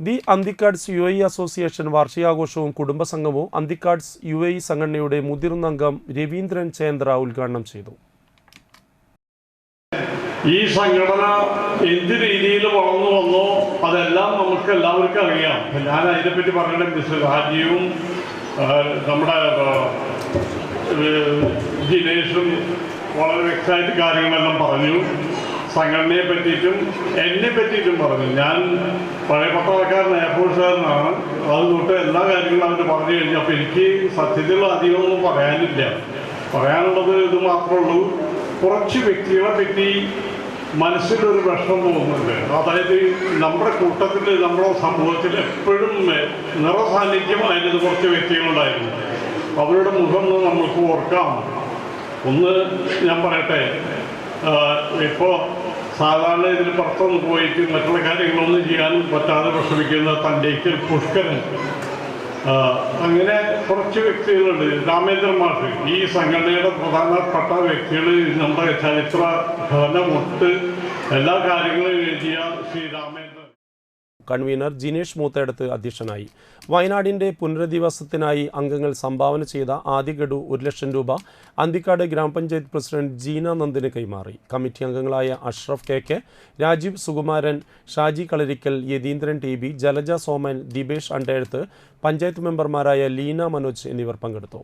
The Anthikads U I association വാർഷികാഘോഷവും കുടുംബസംഘവും Anthikads U I സംഘടനയുടെ മുതിർന്ന അംഗം രവീന്ദ്രൻ ചേന്ദ്ര ഉദ്ഘാടനം ചെയ്തു. ഈ സംഘടന എന്ത് രീതിയിൽ വളർന്നു വന്നോ അതെല്ലാം നമുക്ക് എല്ലാവർക്കും അറിയാം. ഞാൻ അതിനെപ്പറ്റി പറയണ മിസ്റ്റർ രാജീവും നമ്മുടെ ജിനേഷും വളരെ വ്യക്തമായിട്ട് കാര്യങ്ങളെല്ലാം പറഞ്ഞു. സംഘടനയെ പറ്റിയിട്ടും എന്നെ പറ്റിയിട്ടും പറഞ്ഞു. ഞാൻ പഴയ പട്ടാളക്കാരൻ എയർഫോഴ്സുകാരനാണ് അത് തൊട്ട് എല്ലാ കാര്യങ്ങളും അവർ പറഞ്ഞു കഴിഞ്ഞു. അപ്പോൾ എനിക്ക് സത്യത്തിൽ അധികമൊന്നും പറയാനില്ല. പറയാനുള്ളത് ഇത് മാത്രമേ ഉള്ളൂ. കുറച്ച് വ്യക്തികളെ പറ്റി മനസ്സിലൊരു വിഷമം തോന്നുന്നുണ്ട്. അതായത് നമ്മുടെ കൂട്ടത്തിൽ നമ്മുടെ സമൂഹത്തിൽ എപ്പോഴും നിറസാന്നിധ്യമായിരുന്നത് കുറച്ച് വ്യക്തികളുണ്ടായിരുന്നു. അവരുടെ മുഖം നമുക്ക് ഓർക്കാം. ഒന്ന് ഞാൻ പറയട്ടെ. ഇപ്പോൾ സാധാരണ ഇതിൽ പുറത്തൊന്ന് പോയിട്ട് മറ്റുള്ള കാര്യങ്ങളൊന്നും ചെയ്യാനും പറ്റാതെ വിഷമിക്കുന്ന തന്റെക്കൽ പുഷ്കരൻ. അങ്ങനെ കുറച്ച് വ്യക്തികളുണ്ട്. രാമേന്ദ്ര മാഷ്. ഈ സംഘടനയുടെ പ്രധാനപ്പെട്ട വ്യക്തികൾ നമ്മുടെ ചരിത്ര മുട്ട് എല്ലാ കാര്യങ്ങളും എഴുതിയ ശ്രീ രാമേന്ദ്രൻ കൺവീനർ ജിനേഷ് മൂത്തേടത്ത് അധ്യക്ഷനായി. വയനാടിന്റെ പുനരധിവാസത്തിനായി അംഗങ്ങൾ സംഭാവന ചെയ്ത ആദ്യ ഗഡു ഒരു ലക്ഷം രൂപ അന്തിക്കാട് ഗ്രാമപഞ്ചായത്ത് പ്രസിഡന്റ് ജീന നന്ദിന് കൈമാറി. കമ്മിറ്റി അംഗങ്ങളായ Ashraf K K Rajeev Sukumaran Shaji Kalarickal Yatheendran T B Jalaja Soman Dibesh Andezhath panchayat മെമ്പർമാരായ ലീന മനോജ് എന്നിവർ പങ്കെടുത്തു.